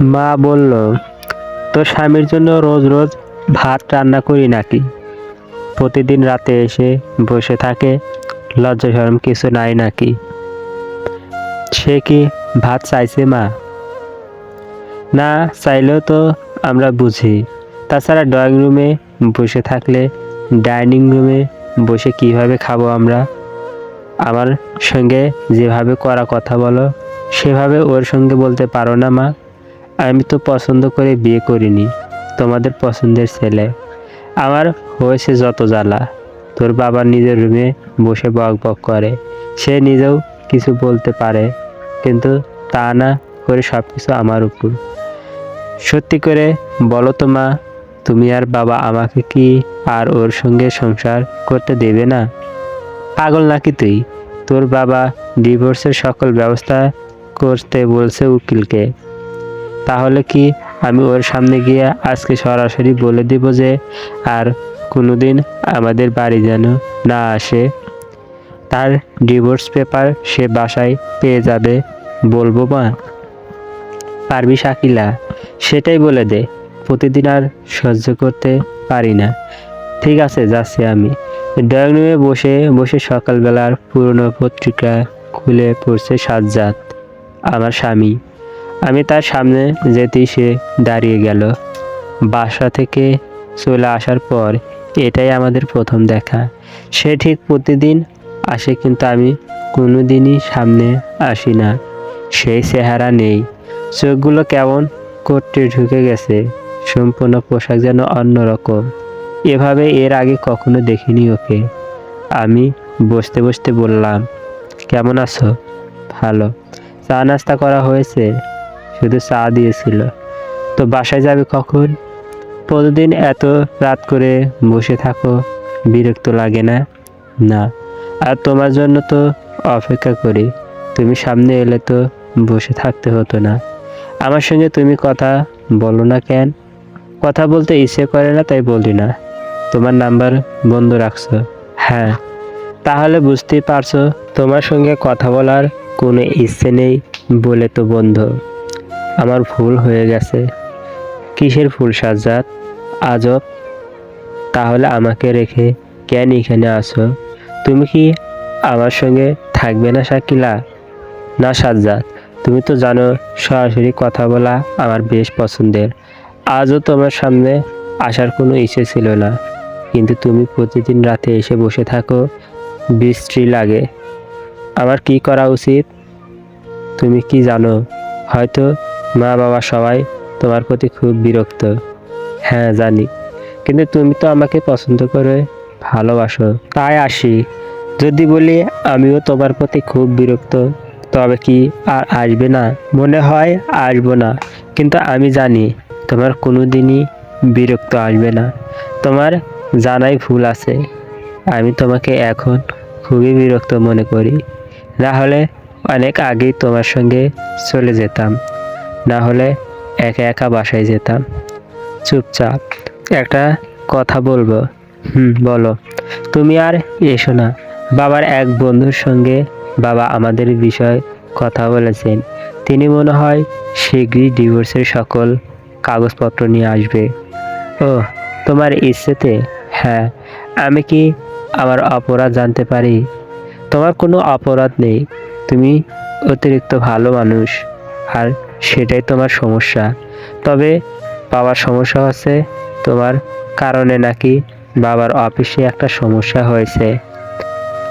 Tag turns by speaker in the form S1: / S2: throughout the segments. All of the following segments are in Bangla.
S1: মা বলল, তোর স্বামীর জন্য রোজ রোজ ভাত রান্না করি নাকি? প্রতিদিন রাতে এসে বসে থাকে, লজ্জা শরম কিছু নাই নাকি? সে কি ভাত চাইছে মা? না, চাইলেও তো আমরা বুঝি। তাছাড়া ড্রয়িং রুমে বসে থাকলে ডাইনিং রুমে বসে কীভাবে খাব আমরা? আমার সঙ্গে যেভাবে করা কথা বলো, সেভাবে ওর সঙ্গে বলতে পারো না মা। আমি তো পছন্দ করে বিয়ে করিনি। তোমাদের পছন্দের ছেলে। আমার হয়েছে যত জ্বালা। তোর বাবা নিজের রুমে বসে বক বক করে। সে নিজেও কিছু বলতে পারে, কিন্তু তা না করে সব কিছু আমার উপর। সত্যি করে বলো তো মা, তুমি আর বাবা আমাকে কি আর ওর সঙ্গে সংসার করতে দেবে না? পাগল নাকি তুই? তোর বাবা ডিভোর্সের সকল ব্যবস্থা করতে বলছে উকিলকে। তাহলে কি আমি ওর সামনে গিয়ে আজকে সরাসরি বলে দিব যে আর কোনোদিন আমাদের বাড়ি যেন না আসে? তার ডিভোর্স পেপার সে বাসায় পেয়ে যাবে, বলব মা। পারবি শাকিলা, সেটাই বলে দে। প্রতিদিন আর সহ্য করতে পারি না। ঠিক আছে, যাচ্ছি আমি। ড্রয়িং রুমে বসে বসে সকালবেলার পুরনো পত্রিকা খুলে পড়ছে সাজ্জাদ, আমার স্বামী। আমি তার সামনে যেতেই সে দাঁড়িয়ে গেল। বাসা থেকে চলে আসার পর এটাই আমাদের প্রথম দেখা। সে ঠিক প্রতিদিন আসে কিন্তু আমি কোনো দিনই সামনে আসি না। সেই চেহারা নেই। চোখগুলো কেমন করতে ঢুকে গেছে। সম্পূর্ণ পোশাক যেন অন্যরকম। এভাবে এর আগে কখনো দেখিনি ওকে। আমি বসতে বসতে বললাম, কেমন আছো? ভালো। চা নাস্তা করা হয়েছে? শুধু চা দিয়েছিল। তো বাসায় যাবে কখন? প্রতিদিন এত রাত করে বসে থাকো, বিরক্ত লাগে না? না। আর তোমার জন্য তো অপেক্ষা করি। তুমি সামনে এলে তো বসে থাকতে হতো না। আমার সঙ্গে তুমি কথা বলো না কেন? কথা বলতে ইচ্ছে করে না, তাই বলি না। তোমার নাম্বার বন্ধ রাখছো? হ্যাঁ। তাহলে বুঝতেই পারছ, তোমার সঙ্গে কথা বলার কোনো ইচ্ছে নেই বলে তো বন্ধ। আমার ভুল হয়ে গেছে। কিসের ফুল সাজ্জাদ? আজব। তাহলে আমাকে রেখে কেন এখানে আসো তুমি কি আমার সঙ্গে থাকবে না, শাকিলা? না, সাজ্জাদ। তুমি তো জানো, সরাসরি কথা বলা আমার বেশ পছন্দের। আজও তোমার সামনে আসার কোনো ইচ্ছে ছিল না। কিন্তু তুমি প্রতিদিন রাতে এসে বসে থাকো বৃষ্টি লাগে। আমার কি করা উচিত? তুমি কি জানো? হয়তো মা বাবা সবাই তোমার প্রতি খুব বিরক্ত। হ্যাঁ জানি। কিন্তু তুমি তো আমাকে পছন্দ করে ভালোবাসো। তাই আসি। যদি বলি আমিও তোমার প্রতি খুব বিরক্ত, তবে কি আর আসবে না? মনে হয় আসব না। কিন্তু আমি জানি তোমার কোনো দিনই বিরক্ত আসবে না। তোমার জানাই ভুল আছে। আমি তোমাকে এখন খুবই বিরক্ত মনে করি। না হলে অনেক আগেই তোমার সঙ্গে চলে যেতাম। না হলে একা একা বাসায় যেতাম। চুপচাপ একটা কথা বলব। হুম, বলো। তুমি আর এসো না। বাবার এক বন্ধুর সঙ্গে বাবা আমাদের বিষয়ে কথা বলেছেন। তিনি মনে হয় শীঘ্রই ডিভোর্সের সকল কাগজপত্র নিয়ে আসবে। ও তোমার ইচ্ছেতে? হ্যাঁ আমি কি আমার অপরাধ জানতে পারি? তোমার কোনো অপরাধ নেই। তুমি অতিরিক্ত ভালো মানুষ। আর সেটাই তোমার সমস্যা। তবে বাবার সমস্যা হচ্ছে তোমার কারণে নাকি বাবার অফিসে একটা সমস্যা হয়েছে।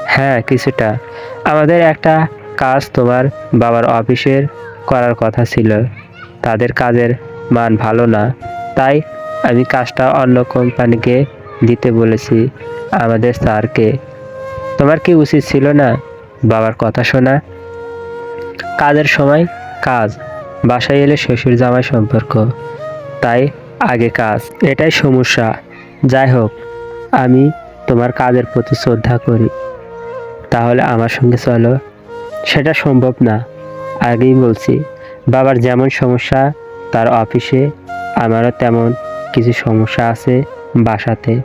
S1: হ্যাঁ কিছুটা। আমাদের একটা কাজ তোমার বাবার অফিসের করার কথা ছিল। তাদের কাজের মান ভালো না। তাই আমি কাজটা অন্য কোম্পানিকে দিতে বলেছি, আমাদের স্যারকে। তোমার কি উচিত ছিল না বাবার কথা শোনা? কাজের সময় কাজ। বাসায় এলে শ্বশুর জামাই সম্পর্ক। তাই আগে কাজ, এটাই সমস্যা। যাই হোক, আমি তোমার কাজের প্রতি শ্রদ্ধা করি। তাহলে আমার সঙ্গে চলো। সেটা সম্ভব না। আগেই বলছি, বাবার যেমন সমস্যা, তার অফিসে আমারও তেমন কিছু সমস্যা আছে বাসাতে।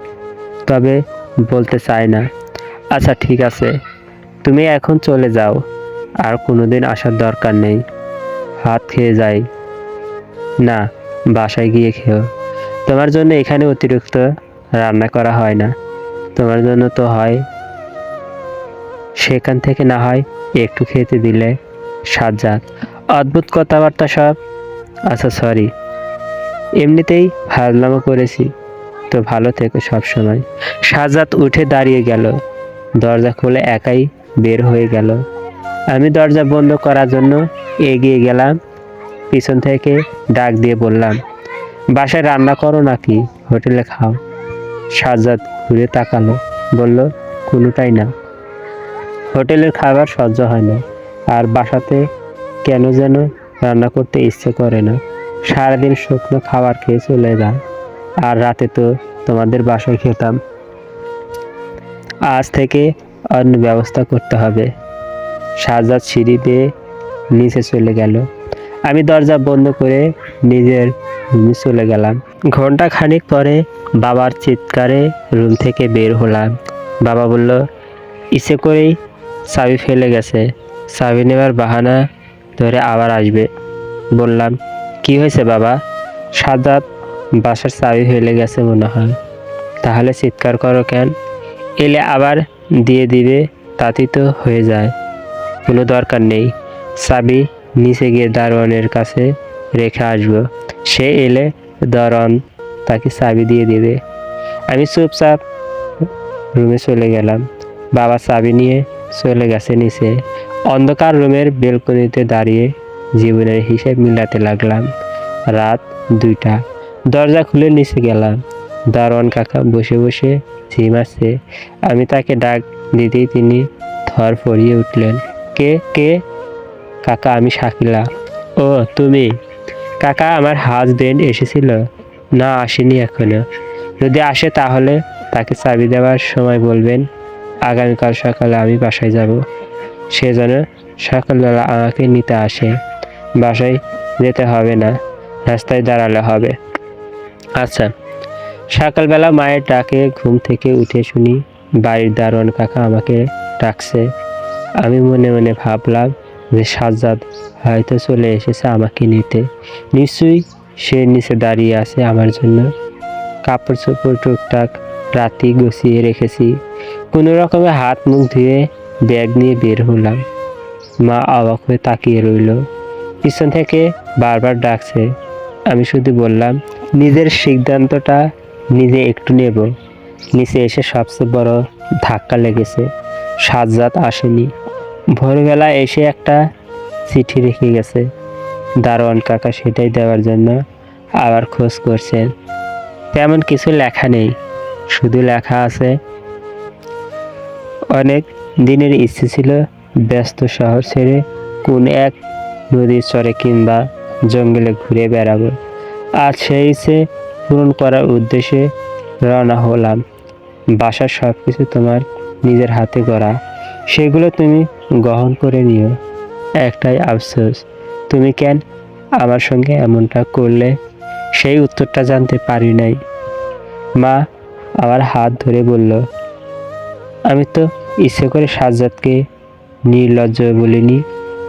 S1: তবে বলতে চাই না। আচ্ছা ঠিক আছে। তুমি এখন চলে যাও। আর কোনোদিন আসার দরকার নেই। হাত খেয়ে যাই। না, বাসায় গিয়ে খেও। তোমার জন্য এখানে অতিরিক্ত রান্না করা হয় না। তোমার জন্য তো হয়। সেখান থেকে না হয় একটু খেতে দিলে সাজ্জাদ অদ্ভুত কথাবার্তা সব। আচ্ছা সরি এমনিতেই ফাজলামো করেছি। তো ভালো থেকো সব সময় সাজাত উঠে দাঁড়িয়ে গেল। দরজা খুলে একাই বের হয়ে গেল। আমি দরজা বন্ধ করার জন্য এগিয়ে গেলাম। পিছন থেকে ডাক দিয়ে বললাম, বাসায় রান্না করো নাকি? হোটেলে খাও। সাজাদ ঘুরে তাকালো, বলল, কোনোটাই না। হোটেলের খাবার সহ্য হয় না, আর বাসাতে কেন যেন রান্না করতে ইচ্ছে করে না। সারাদিন শুকনো খাবার খেয়ে চলে যায় আর রাতে তো তোমাদের বাসায় খেতাম। আজ থেকে অন্য ব্যবস্থা করতে হবে। সাজাদ সিঁড়ি দিয়ে নিচে চলে গেল। আমি দরজা বন্ধ করে নিজের রুমে চলে গেলাম। ঘণ্টা খানিক পরে বাবার চিৎকারে রুম থেকে বের হলাম। বাবা বলল, ইচ্ছে করেই চাবি ফেলে গেছে। চাবি নেবার বাহানা ধরে আবার আসবে। বললাম, কি হয়েছে বাবা? সাজাদ বাসার চাবি ফেলে গেছে মনে হয়। তাহলে চিৎকার করো কেন? এলে আবার দিয়ে দিবে, তাতেই তো হয়ে যায়। কোনো দরকার নেই। চাবি নিচে গিয়ে দারোয়ানের কাছে রেখে আসব। সে এলে দারোয়ান তাকে চাবি দিয়ে দেবে। আমি চুপচাপ রুমে চলে গেলাম। বাবা চাবি নিয়ে চলে গেছে নিচে। অন্ধকার রুমের বেলকনিতে দাঁড়িয়ে জীবনের হিসেব মিলাতে লাগলাম। রাত দুইটা। দরজা খুলে নিচে গেলাম। দারোয়ান কাকা বসে বসে ঝিমাচ্ছে আমি তাকে ডাক দিতেই তিনি থর ফরিয়ে উঠলেন। কে কে? কাকা, আমি শাকিলা। ও, তুমি? কাকা, আমার হাজবেন্ড এসেছিল। না, আসেনি এখনও। যদি আসে তাহলে তাকে চাবি দেওয়ার সময় বলবেন। আগামীকাল সকালে আমি বাসায় যাব। সে যেন সকালবেলা আমাকে নিতে আসে। বাসায় যেতে হবে না, রাস্তায় দাঁড়ালে হবে। আচ্ছা সকালবেলা মায়ের ডাকে ঘুম থেকে উঠে শুনি, বাড়ির দারোয়ান কাকা আমাকে ডাকছে। আমি মনে মনে ভাবলাম যে সাজ্জাদ হয়তো চলে এসেছে আমাকে নিতে। নিশ্চয়ই সে নিচে দাঁড়িয়ে আছে আমার জন্য। কাপড় চোপড় টুকটাক রাতি গুছিয়ে রেখেছি। কোনো রকমে হাত মুখ ধুয়ে ব্যাগ নিয়ে বের হলাম। মা অবাক হয়ে তাকিয়ে রইল। পিছন থেকে বারবার ডাকছে। আমি শুধু বললাম, নিজের সিদ্ধান্তটা নিজে একটু নেব। নিচে এসে সবচেয়ে বড় ধাক্কা লেগেছে। সাজ্জাদ আসেনি। ভোরবেলা এসে একটা চিঠি রেখে গেছে, দারোয়ান কাকা সেটাই দেওয়ার জন্য আবার খোঁজ করছেন। তেমন কিছু লেখা নেই, শুধু লেখা আছে, অনেক দিনের ইচ্ছে ছিল ব্যস্ত শহর ছেড়ে কোন এক নদীর চরে কিংবা জঙ্গলে ঘুরে বেড়াবো। আর সেই ইচ্ছে পূরণ করার উদ্দেশ্যে রওনা হলাম। বাসার সব কিছু তোমার নিজের হাতে গড়া। সেগুলো তুমি গ্রহণ করে নিও। একটাই আফসোস, তুমি কেন আমার সঙ্গে এমনটা করলে? সেই উত্তরটা জানতে পারি নাই। মা আমার হাত ধরে বলল, আমি তো ইচ্ছে করে সাজ্জাদকে নির্লজ্জ বলিনি,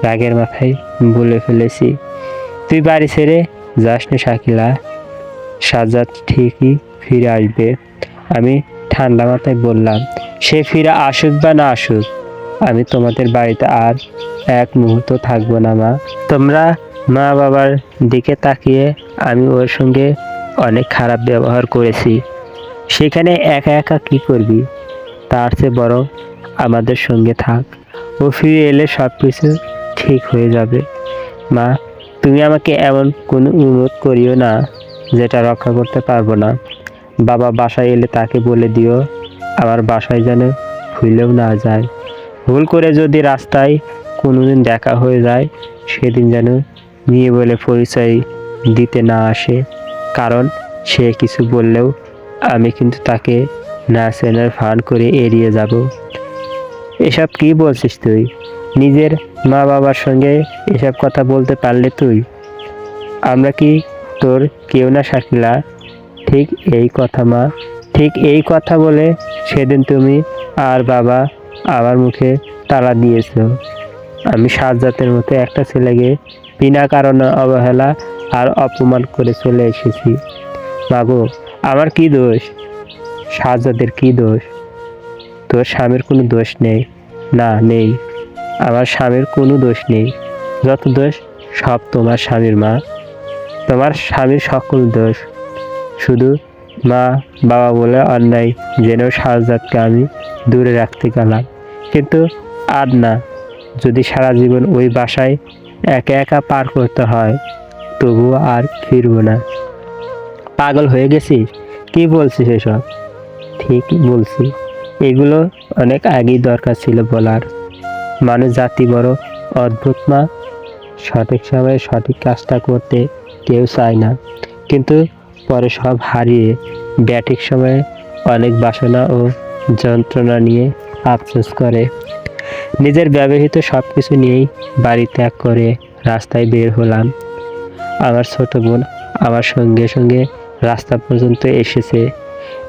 S1: রাগের মাথায় বলে ফেলেছি। তুই বাড়ি ছেড়ে যাস না শাকিলা। সাজ্জাদ ঠিকই ফিরে আসবে। আমি ঠান্ডা মাথায় বললাম, সে ফিরে আসুক বা না আসুক আমি তোমাদের বাড়িতে আর এক মুহূর্ত থাকব না, মা। তোমরা মা বাবার দিকে তাকিয়ে আমি ওর সঙ্গে অনেক খারাপ ব্যবহার করেছি। সেখানে একা একা কি করবি? তার চেয়ে বড় আমাদের সঙ্গে থাক। ও ফিরে এলে সব কিছু ঠিক হয়ে যাবে। মা, তুমি আমাকে এমন কোনো অনুরোধ করিও না যেটা রক্ষা করতে পারব না। বাবা বাসায় এলে তাকে বলে দিও, আমার বাসায় যেন ভুলেও না যায়। ভুল করে যদি রাস্তায় কোনোদিন দেখা হয়ে যায়, সেদিন যেন নিয়ে বলে পরিচয় দিতে না আসে। কারণ সে কিছু বললেও আমি কিন্তু তাকে না চেনার ফান করে এড়িয়ে যাব। এসব কি বলছিস তুই? নিজের মা বাবার সঙ্গে এসব কথা বলতে পারলে তুই? আমরা কি তোর কেউ না শাকিলা? ঠিক এই কথা মা। ঠিক এই কথা বলে সেদিন তুমি আর বাবা আমার মুখে তালা দিয়েছ আমি সাজ্জাতের মতো একটা ছেলেকে বিনা কারণে অবহেলা আর অপমান করে চলে এসেছি। মাগো আমার কি দোষ? শাহজাদের কি দোষ? তোর স্বামীর কোনো দোষ নেই? না, নেই। আমার স্বামীর কোনো দোষ নেই। যত দোষ, সব তোমার স্বামীর মা। তোমার স্বামীর সকল দোষ। শুধু মা বাবা বলে অন্যায় জেনেও শাহজাদকে আমি দূরে রাখতে গেলাম। কিন্তু আর না। যদি সারা জীবন ওই বাসায় একা একা পার করতে হয় তবুও আর ফিরবো না। পাগল হয়ে গেছিস? কি বলছিস এসব? ঠিক বলছি। এগুলো অনেক আগেই দরকার ছিল বলার। মানুষ জাতি বড় অদ্ভুত না সঠিক সময়ে সঠিক কাজটা করতে কেউ চায় না। কিন্তু পরে সব হারিয়ে ব্যাটিক সময়ে অনেক বাসনা ও যন্ত্রণা নিয়ে আফসোস করে। নিজের ব্যবহৃত সব কিছু নিয়েই বাড়ি ত্যাগ করে রাস্তায় বের হলাম। আমার ছোট বোন আমার সঙ্গে সঙ্গে রাস্তা পর্যন্ত এসেছে।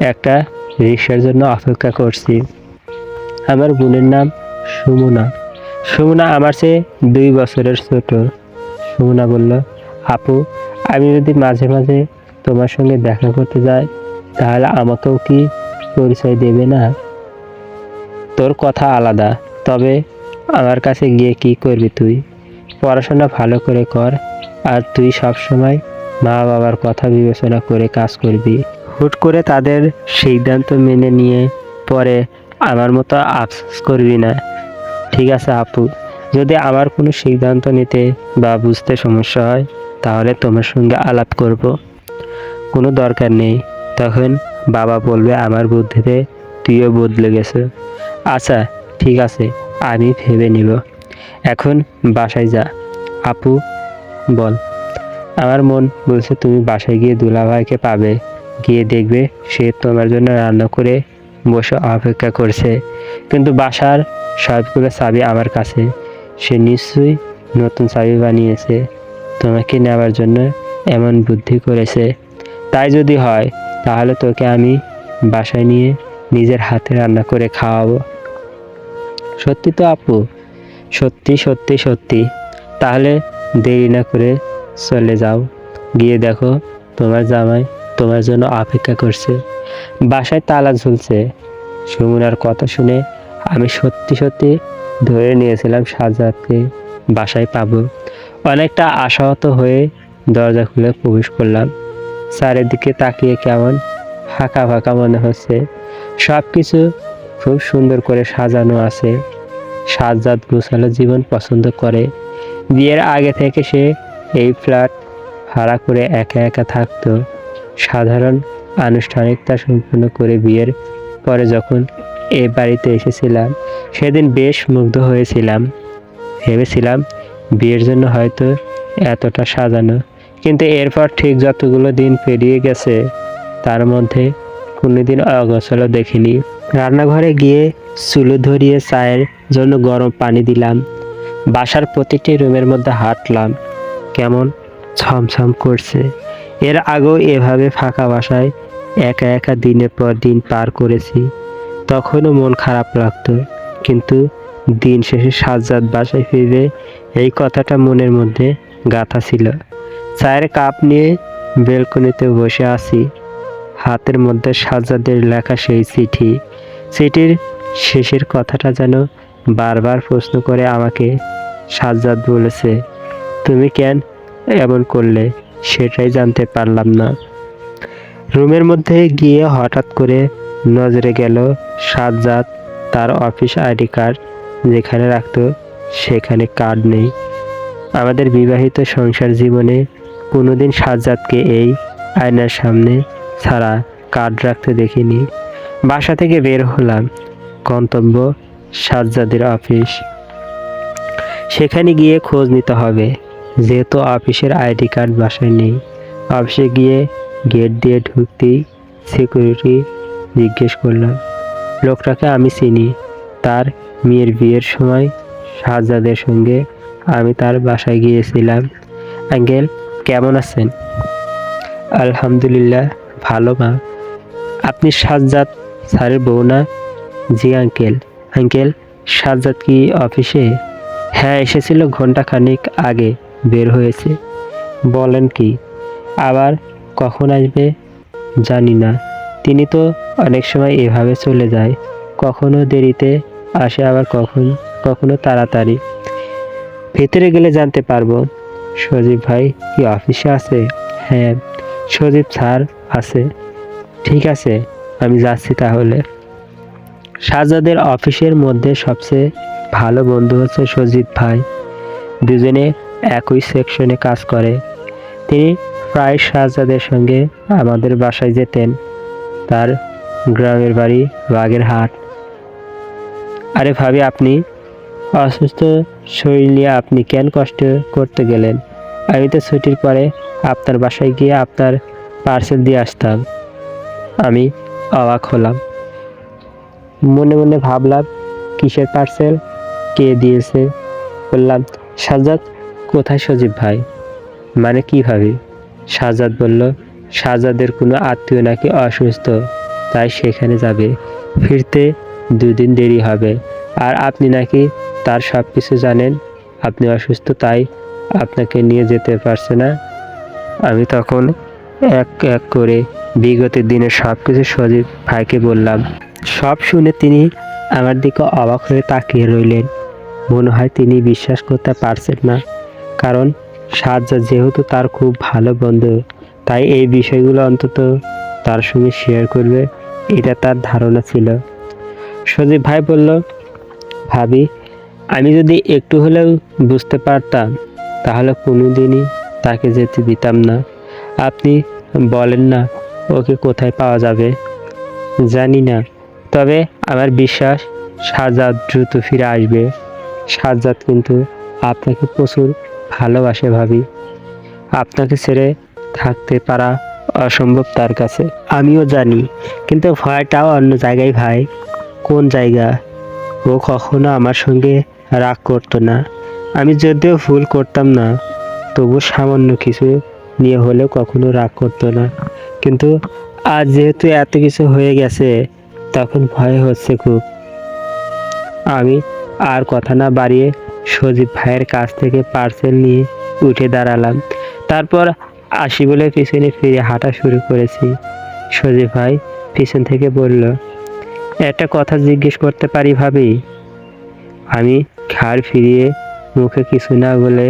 S1: একটা রিক্সার জন্য অপেক্ষা করছি। আমার বোনের নাম সুমনা। সুমনা আমার চেয়ে দুই বছরের ছোট। সুমনা বলল, আপু, আমি যদি মাঝে মাঝে তোমার সঙ্গে দেখা করতে যাই, তাহলে আমাকেও কি পরিচয় দেবে না? তোর কথা আলাদা, তবে আমার কাছে গিয়ে কি করবি তুই? পড়াশোনা ভালো করে কর, আর তুই সব সময় মা বাবার কথা বিবেচনা করে কাজ করবি। হুট করে তাদের সিদ্ধান্ত মেনে নিয়ে পরে আমার মতো আফসোস করবি না। ঠিক আছে আপু, যদি আমার কোনো সিদ্ধান্ত নিতে বা বুঝতে সমস্যা হয়, তাহলে তোমার সঙ্গে আলাপ করব। কোনো দরকার নেই, তখন বাবা বলবে আমার বুদ্ধিতে তুইও বদলে গেছে। আচ্ছা ঠিক আছে, আমি ভেবে নিব। এখন বাসায় যা। আপু, বল। আমার মন বলছে তুমি বাসায় গিয়ে দুলাভাইকে পাবে। গিয়ে দেখবে সে তোমার জন্য রান্না করে বসে অপেক্ষা করছে। কিন্তু বাসার সবগুলো চাবি আমার কাছে। সে নিশ্চয়ই নতুন চাবি বানিয়েছে। তোমাকে নেওয়ার জন্য এমন বুদ্ধি করেছে। তাই যদি হয়, তাহলে তোকে আমি বাসায় নিয়ে নিজের হাতে রান্না করে খাওয়াবো। সত্যি তো আপু? সত্যি সত্যি সত্যি। তাহলে দেরি না করে চলে যাও। গিয়ে দেখো তোমার জামাই তোমার জন্য অপেক্ষা করছে। বাসায় তালা ঝুলছে। সুমনার কথা শুনে আমি সত্যি সত্যি ধরে নিয়েছিলাম সাজাদকে বাসায় পাবো। অনেকটা আশাহত হয়ে দরজা খুলে প্রবেশ করলাম। চারিদিকে তাকিয়ে কেমন ফাঁকা ফাঁকা মনে হচ্ছে। সব কিছু খুব সুন্দর করে সাজানো আছে। সাজ্জাদ গোছালো জীবন পছন্দ করে। বিয়ের আগে থেকে সে এই ফ্ল্যাট ভাড়া করে একা একা থাকতো। সাধারণ আনুষ্ঠানিকতা সম্পূর্ণ করে বিয়ের পরে যখন এ বাড়িতে এসেছিলাম, সেদিন বেশ মুগ্ধ হয়েছিলাম। ভেবেছিলাম বিয়ের জন্য হয়তো এতটা সাজানো, কিন্তু এরপর ঠিক যতগুলো দিন পেরিয়ে গেছে, তার মধ্যে কোনোদিন অগোছালো দেখিনি। রান্নাঘরে গিয়ে চুলো ধরিয়ে চায়ের জন্য গরম পানি দিলাম। বাসার প্রতিটি রুমের মধ্যে হাঁটলাম। কেমন ছমছম করছে। এর আগেও এভাবে ফাঁকা বাসায় একা একা দিনের পর দিন পার করেছি। তখনও মন খারাপ লাগতো। কিন্তু দিন শেষে সাজ্জাদ বাসায় ফিরবে এই কথাটা মনের মধ্যে গাঁথা ছিল। চায়ের কাপ নিয়ে বেলকনিতে বসে আছি। হাতের মধ্যে সাজ্জাদের লেখা সেই চিঠি। চিঠির শেষের কথাটা যেন বারবার প্রশ্ন করে আমাকে সাজ্জাদ বলেছে, তুমি কেন এমন করলে? সেটাই জানতে পারলাম না। রুমের মধ্যে গিয়ে হঠাৎ করে নজরে গেল সাজ্জাদ তার অফিস আইডি কার্ড যেখানে রাখতো, সেখানে কার্ড নেই। আমাদের বিবাহিত সংসার জীবনে কোনোদিন সাজ্জাদকে এই আয়নার সামনে ছাড়া কার্ড রাখতে দেখিনি। বাসা থেকে বের হলাম গন্তব্য সাজ্জাদের অফিস। সেখানে গিয়ে খোঁজ নিতে হবে, যেহেতু অফিসের আইডি কার্ড বাসায় নেই। অফিসে গিয়ে গেট দিয়ে ঢুকতেই সিকিউরিটি জিজ্ঞেস করলাম, লোকটাকে আমি চিনি, তার মেয়ের বিয়ের সময় শাহজাদের সঙ্গে আমি তার বাসায় গিয়েছিলাম। আঙ্কেল, কেমন আছেন? আলহামদুলিল্লাহ ভালো মা। আপনি সাজ্জাদ স্যারের বউ না? জি, আঙ্কেল। আঙ্কেল, সাজ্জাদ কি অফিসে? হ্যাঁ এসেছিল ঘণ্টা খানিক আগে, বের হয়েছে। বলেন কি, আবার কখন আসবে? জানি না। তিনি তো অনেক সময় এভাবে চলে যায়। কখনো দেরিতে আসে, আবার কখন, কখনো তাড়াতাড়ি। ভেতরে গেলে জানতে পারব। সজীব ভাই কি অফিসে আছে? হ্যাঁ। সজীব স্যার আছে। ঠিক আছে, আমি যাচ্ছি তাহলে। সাজাদের অফিসের মধ্যে সবচেয়ে ভালো বন্ধু হচ্ছে সজীব ভাই। দুজনে একই সেকশনে কাজ করে। তিনি প্রায় শাহজাদের সঙ্গে আমাদের বাসায় যেতেন। তার গ্রামের বাড়ি বাগেরহাট। আরে ভাবি, আপনি অসুস্থ শরীর নিয়ে আপনি কেন কষ্ট করতে গেলেন? আমি তো ছুটির পরে আপনার বাসায় গিয়ে আপনার পার্সেল দিয়ে আসতাম। আমি অবাক হলাম। মনে মনে ভাবলাম, কিসের পার্সেল কে দিয়েছে? বললাম সাজাদ কোথায় সজীব ভাই? মানে কি ভাবি? সাজাদ বলল সাজাদের কোনো আত্মীয় নাকি অসুস্থ, তাই সেখানে যাবে। ফিরতে দুদিন দেরি হবে। আর আপনি নাকি তার সব কিছু জানেন, আপনি অসুস্থ, তাই আপনাকে নিয়ে যেতে পারছে না। আমি তখন এক এক করে বিগত দিনের সব কিছু সজীব ভাইকে বললাম, সব শুনে তিনি আমার দিকে অবাক হয়ে তাকিয়ে রইলেন। মনে হয় তিনি বিশ্বাস করতে পারছেন না, কারণ সাজ্জা যেহেতু তার খুব ভালো বন্ধু, তাই এই বিষয়গুলো অন্তত তার সঙ্গে শেয়ার করবে, এটা তার ধারণা ছিল। সজীব ভাই বলল, ভাবি, আমি যদি একটু হলেও বুঝতে পারতাম, তাহলে কোনোদিনই তাকে যেতে দিতাম না। আপনি বলেন না, ওকে কোথায় পাওয়া যাবে? জানি না। তবে আমার বিশ্বাস সাজাদ দ্রুত ফিরে আসবে। সাজাদ কিন্তু আপনাকে প্রচুর ভালোবাসে ভাবি। আপনাকে ছেড়ে থাকতে পারা অসম্ভব তার কাছে। আমিও জানি, কিন্তু ভয়টাও অন্য জায়গায় ভাই। কোন জায়গা? ও কখনো আমার সঙ্গে রাগ করতো না। আমি যদিও ভুল করতাম না তবু সামান্য কিছু নিয়ে হলেও কখনো রাগ করতো না। কিন্তু আজ যেহেতু এত কিছু হয়ে গেছে, তখন ভয় হচ্ছে খুব। আমি আর কথা না বাড়িয়ে সজীব ভাইয়ের কাছ থেকে পার্সেল নিয়ে উঠে দাঁড়ালাম। তারপর আসি বলে পিছনে ফিরে হাঁটা শুরু করেছি। সজীব ভাই পিছন থেকে বলল, একটা কথা জিজ্ঞেস করতে পারি ভাবি? আমি ঘাড় ফিরিয়ে মুখে কিছু না বলে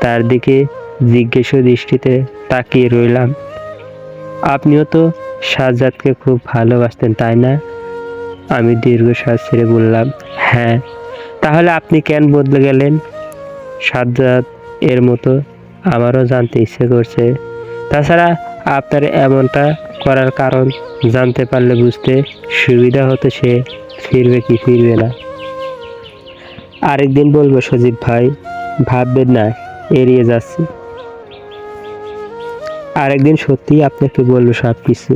S1: তার দিকে জিজ্ঞেস দৃষ্টিতে তাকিয়ে রইলাম। আপনিও তো সাজ্জাদকে খুব ভালোবাসতেন, তাই না? আমি দীর্ঘশ্বাস ছেড়ে বললাম হ্যাঁ। তাহলে আপনি কেন বদলে গেলেন? সাজ্জাদ এর মতো আমারও জানতে ইচ্ছে করছে। তাছাড়া আপনার এমনটা করার কারণ জানতে পারলে বুঝতে সুবিধা হতো সে ফিরবে কি ফিরবে না। আরেকদিন বলব সজীব ভাই, ভাববেন না এড়িয়ে যাচ্ছি। আরেকদিন সত্যি আপনাকে বলব সব কিছু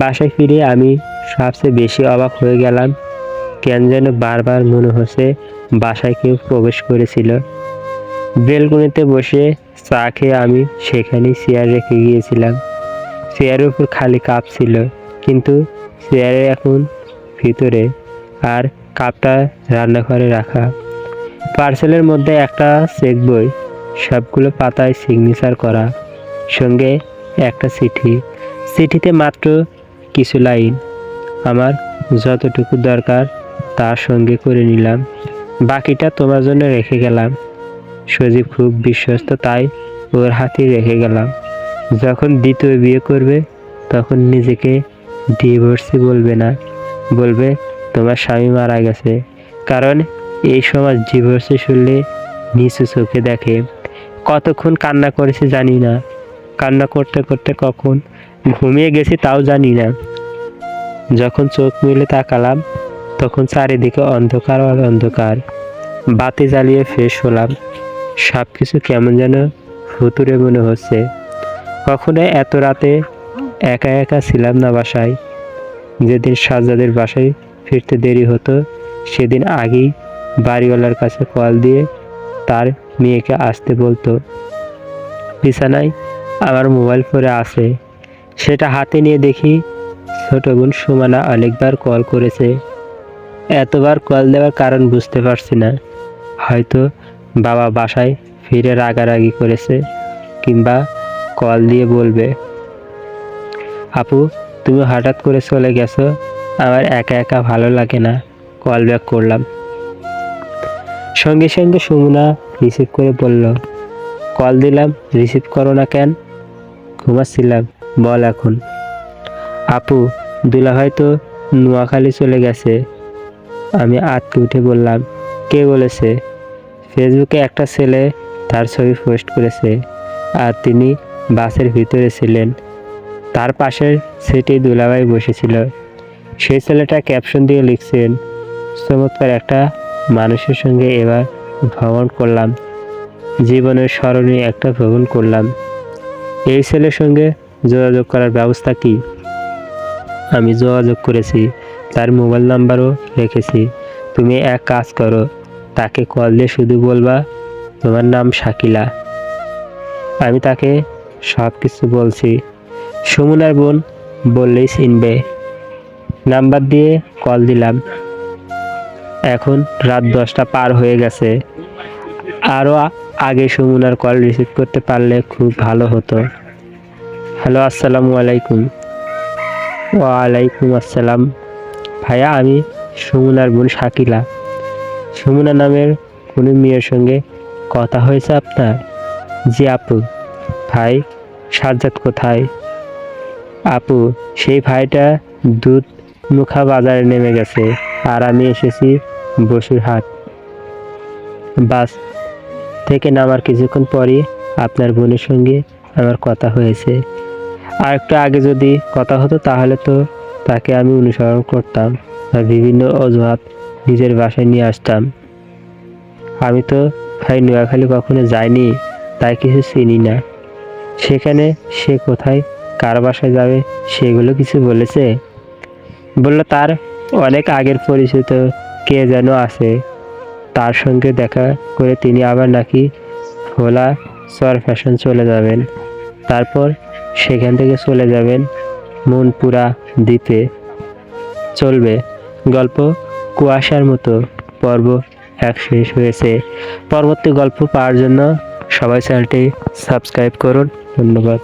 S1: বাসায় ফিরে আমি সবচেয়ে বেশি অবাক হয়ে গেলাম, কেন যেন বারবার মনে হচ্ছে বাসায় কেউ প্রবেশ করেছিল। বেলকনিতে বসে চা খেয়ে আমি সেখানেই চেয়ার রেখে গিয়েছিলাম। চেয়ারের উপর খালি কাপ ছিল, কিন্তু চেয়ারে এখন ভিতরে আর কাপটা রান্নাঘরে রাখা। পার্সেলের মধ্যে একটা চেক বই সবগুলো পাতায় সিগনেচার করা। সঙ্গে একটা চিঠি। চিঠিতে মাত্র কিছু লাইন। আমার যতটুকু দরকার তার সঙ্গে করে নিলাম। বাকিটা তোমার জন্য রেখে গেলাম। সজীব খুব বিশ্বস্ত, তাই ওর হাতেই রেখে গেলাম। যখন দ্বিতীয় বিয়ে করবে, তখন নিজেকে ডিভোর্সি বলবে না। বলবে, তোমার স্বামী মারা গেছে। কারণ এই সমাজ ডিভোর্সি শুনলে নিচু চোখে দেখে। কতক্ষণ কান্না করেছে জানি না। কান্না করতে করতে কখন ঘুমিয়ে গেছি তাও জানি না। যখন চোখ মেলে তাকালাম, তখন চারিদিকে অন্ধকার আর অন্ধকার। বাতি জ্বালিয়ে ফ্রেশ হলাম। সব কিছু কেমন যেন ফুতুরে মনে হচ্ছে। কখনো এত রাতে একা একা ছিলাম না বাসায়। যেদিন সাজ্জাদের বাসায় ফিরতে দেরি হতো, সেদিন আগেই বাড়িওয়ালার কাছে কল দিয়ে তার মেয়েকে আসতে বলতো। বিছানায় আমার মোবাইল পরে আছে সেটা হাতে নিয়ে দেখি ছোট বোন সুমানা অনেকবার কল করেছে। এতবার কল দেওয়ার কারণ বুঝতে পারছি না। হয়তো বাবা বাসায় ফিরে রাগারাগি করেছে কিংবা কল দিয়ে বলবে, আপু, তুমি হঠাৎ করে চলে গেছো, আমার একা একা ভালো লাগে না। কল ব্যাক করলাম। সঙ্গে সঙ্গে সুমনা রিসিভ করে বলল কল দিলাম রিসিভ করো না কেন? ঘুমাচ্ছিলাম, বল এখন। আপু দুলা হয়তো নোয়াখালী চলে গেছে। আমি আটকে উঠে বললাম, কে বলেছে? ফেসবুকে একটা ছেলে তার ছবি পোস্ট করেছে আর তিনি বাসের ভিতরে ছিলেন। তার পাশের সিটে দুলাভাই বসেছিল। সেই ছেলেটা ক্যাপশন দিয়ে লিখছেন, চমৎকার একটা মানুষের সঙ্গে এবার ভ্রমণ করলাম। জীবনের স্মরণীয় একটা ভ্রমণ করলাম। এই ছেলের সঙ্গে যোগাযোগ করার ব্যবস্থা কি? আমি যোগাযোগ করেছি, তার মোবাইল নাম্বারও রেখেছি। তুমি এক কাজ করো, তাকে কল দিয়ে শুধু বলবা, তোমার নাম শাকিলা। আমি তাকে সব কিছু বলছি। সুমনার বোন বললেই চিনবে। নাম্বার দিয়ে কল দিলাম। এখন রাত দশটা পার হয়ে গেছে। আরও আগে সুমনার কল রিসিভ করতে পারলে খুব ভালো হতো। হ্যালো আসসালামু আলাইকুম। ওয়ালাইকুম আসসালাম। ভাইয়া, আমি সুমনার বোন শাকিলা। সুমনা নামের কোনো মেয়ের সঙ্গে কথা হয়েছে আপনার? জি, আপু। ভাই, সাজ্জাদ কোথায়? আপু, সেই ভাইটা দুধ মুখা বাজারে নেমে গেছে। আর আমি এসেছি বসুরহাট বাস থেকে নামার কিছুক্ষণ পরই আপনার বোনের সঙ্গে আমার কথা হয়েছে। আর একটু আগে যদি কথা হতো তাহলে তো তাকে আমি অনুসরণ করতাম আর বিভিন্ন অজুহাত নিজের বাসায় নিয়ে আসতাম। আমি তো ভাই নোয়াখালী কখনো যাইনি, তাই কিছু চিনি না। সেখানে সে কোথায়, কার বাসায় যাবে, সেগুলো কিছু বলেছে? বলল, তার অনেক আগের পরিচিত কে যেন আছে? তার সঙ্গে দেখা করে তিনি আবার নাকি ভোলা সর ফ্যাশন চলে যাবেন। তারপর সেখান থেকে চলে যাবেন মনপুরা দ্বীপে। চলবে গল্প কুয়াশার মতো। পর্ব এক শেষ হয়েছে। পরবর্তী গল্প পাওয়ার জন্য সবাই চ্যানেলটি সাবস্ক্রাইব করুন। ধন্যবাদ।